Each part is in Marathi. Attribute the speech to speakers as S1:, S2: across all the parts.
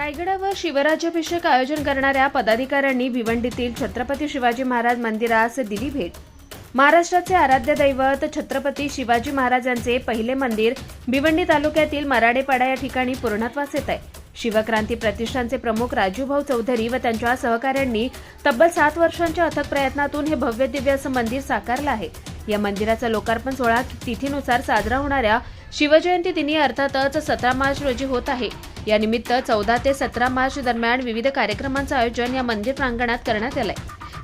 S1: रायगडावर शिवराज्याभिषेक आयोजन करणाऱ्या पदाधिकाऱ्यांनी भिवंडीतील छत्रपती शिवाजी महाराज मंदिरास दिली भेट. महाराष्ट्राचे आराध्य दैवत छत्रपती शिवाजी महाराजांचे पहिले मंदिर भिवंडी तालुक्यातील मराडेपाडा या ठिकाणी पूर्णत्वास येत आहे. शिवक्रांती प्रतिष्ठानचे प्रमुख राजूभाऊ चौधरी व त्यांच्या सहकाऱ्यांनी तब्बल सात वर्षांच्या अथक प्रयत्नातून हे भव्य दिव्य असं मंदिर साकारलं आहे. या मंदिराचा लोकार्पण सोहळा तिथीनुसार साजरा होणाऱ्या शिवजयंती दिनी अर्थातच सतरा मार्च रोजी होत आहे. यानिमित्त चौदा ते सतरा मार्च दरम्यान विविध कार्यक्रमांचं आयोजन या मंदिर प्रांगणात करण्यात आलंय.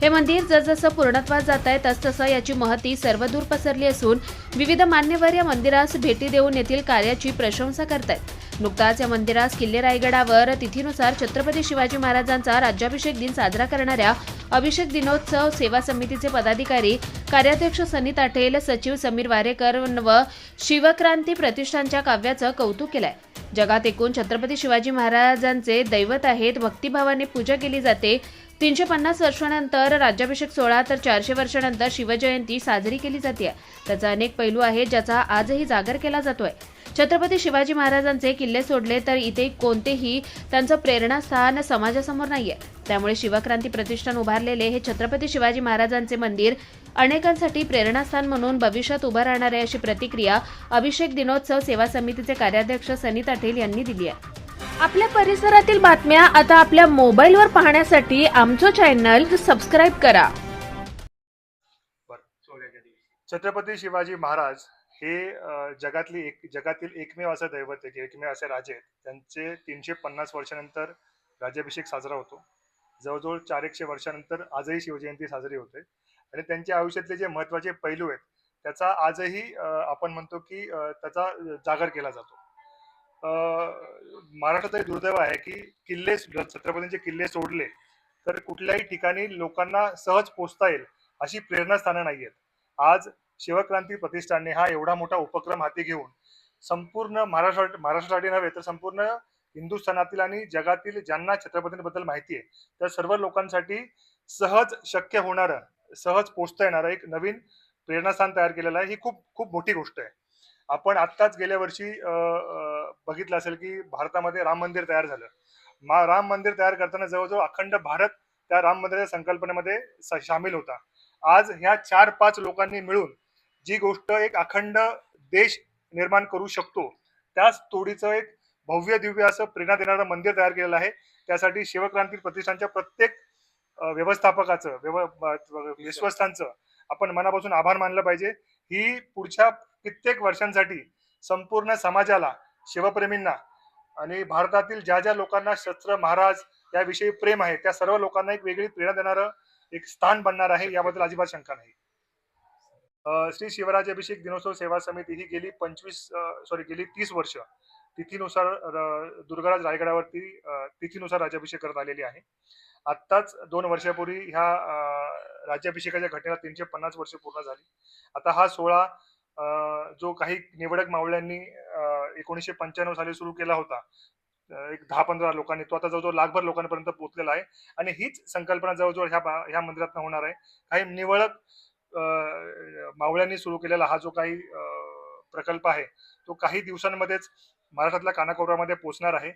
S1: हे मंदिर जसजसं पूर्णत्वात जात आहे तसतसं याची महती सर्वदूर पसरली असून विविध मान्यवर या मंदिरास भेटी देऊन येथील कार्याची प्रशंसा करतायत. नुकताच या मंदिरास किल्ले रायगडावर तिथीनुसार छत्रपती शिवाजी महाराजांचा राज्याभिषेक दिन साजरा करणाऱ्या अभिषेक दिनोत्सव सेवा समितीचे पदाधिकारी कार्याध्यक्ष सनी ताटेल सचिव समीर वारेकर व शिवक्रांती प्रतिष्ठानच्या काव्याचं कौतुक केलंय. जगात एकूण छत्रपती शिवाजी महाराजांचे दैवत आहेत. भक्तिभावाने पूजा केली जाते. तीनशे पन्नास वर्षानंतर राज्याभिषेक सोहळा तर चारशे वर्षानंतर शिवजयंती साजरी केली जाते. त्याचा अनेक पैलू आहेत ज्याचा आजही जागर केला जातोय. छत्रपती शिवाजी महाराजांचे किल्ले सोडले तर इथे कोणतेही त्यांचं प्रेरणास्थान समाजासमोर नाहीये. त्यामुळे शिवक्रांती प्रतिष्ठान उभारलेले हे छत्रपती शिवाजी महाराजांचे मंदिर अनेकांसाठी प्रेरणास्थान म्हणून भविष्यात उभं राहणार आहे अशी प्रतिक्रिया अभिषेक दिनोत्सव सेवा समितीचे कार्याध्यक्ष सनी ताटेल यांनी दिली आहे. आपल्या परिसरातील बातम्या आता आपल्या मोबाईलवर पाहण्यासाठी आमचं चॅनल सबस्क्राईब करा.
S2: छत्रपती शिवाजी महाराज हे जगातली एक जगातील एकमेव असं दैवत आहे की एकमेव असे राजे आहेत. त्यांचे तीनशे पन्नास वर्षानंतर राज्याभिषेक साजरा होतो. जवळजवळ चार एकशे वर्षानंतर आजही शिवजयंती साजरी होते. आणि त्यांच्या आयुष्यातले जे महत्त्वाचे पैलू आहेत त्याचा आजही आपण म्हणतो की त्याचा जागर केला जातो. अ, महाराष्ट्राचं एक दुर्दैव आहे की किल्ले छत्रपतींचे किल्ले सोडले तर कुठल्याही ठिकाणी लोकांना सहज पोचता येईल अशी प्रेरणास्थानं नाही आहेत आज शिवक्रांती प्रतिष्ठानने हा एवढा मोठा उपक्रम हाती घेऊन संपूर्ण महाराष्ट्र महाराष्ट्रासाठी नव्हे तर संपूर्ण हिंदुस्थानातील आणि जगातील ज्यांना छत्रपतींबद्दल माहिती आहे त्या सर्व लोकांसाठी सहज शक्य होणारं सहज पोचता येणारं एक नवीन प्रेरणास्थान तयार केलेलं आहे. ही खूप खूप मोठी गोष्ट आहे. आपण आत्ताच गेल्या वर्षी बघितलं असेल की भारतामध्ये राम मंदिर तयार झालं. मा राम मंदिर तयार करताना जवळजवळ अखंड भारत त्या राम मंदिराच्या संकल्पनेमध्ये सामील होता. आज ह्या चार पाच लोकांनी मिळून जी गोष्ट एक अखंड देश निर्माण करू शकतो त्याच तोडीचं एक भव्य दिव्य असं प्रेरणा देणारं मंदिर तयार केलेलं आहे. त्यासाठी शिवक्रांती प्रतिष्ठानच्या प्रत्येक व्यवस्थापकाचं व्यव विश्वस्तांचं आपण मनापासून आभार मानलं पाहिजे. ही पुढच्या कित्येक वर्षांसाठी संपूर्ण समाजाला शिवप्रेमींना आणि भारतातील ज्या ज्या लोकांना शस्त्र महाराज याविषयी प्रेम आहे त्या सर्व लोकांना एक वेगळी प्रेरणा देणारं एक स्थान बनणार आहे. याबद्दल अजिबात शंका नाही. श्री शिवराज अभिषेक दिनोत्सव सेवा समिती ही गेली पंचवीस सॉरी गेली तीस वर्ष. तिथीनुसार दुर्गराज रायगडावरती तिथीनुसार राज्याभिषेक करत आलेली आहे. आत्ताच दोन वर्षापूर्वी ह्या राज्याभिषेकाच्या घटनेला तीनशे पन्नास वर्ष पूर्ण झाली. आता हा सोहळा जो काही निवडक मावळ्यांनी एकोणीसशे पंच्याण्णव साली सुरू केला होता एक दहा पंधरा लोकांनी तो आता जवळजवळ लाखभर लोकांपर्यंत पोहोचलेला आहे. आणि हीच संकल्पना जवळजवळ ह्या ह्या मंदिरात होणार आहे. काही निवडक मावळ्यांनी सुरू केलेला हा जो काही प्रकल्प आहे तो काही दिवसांमध्येच महाराष्ट्रातल्या कानाकोपऱ्यामध्ये पोहोचणार आहे.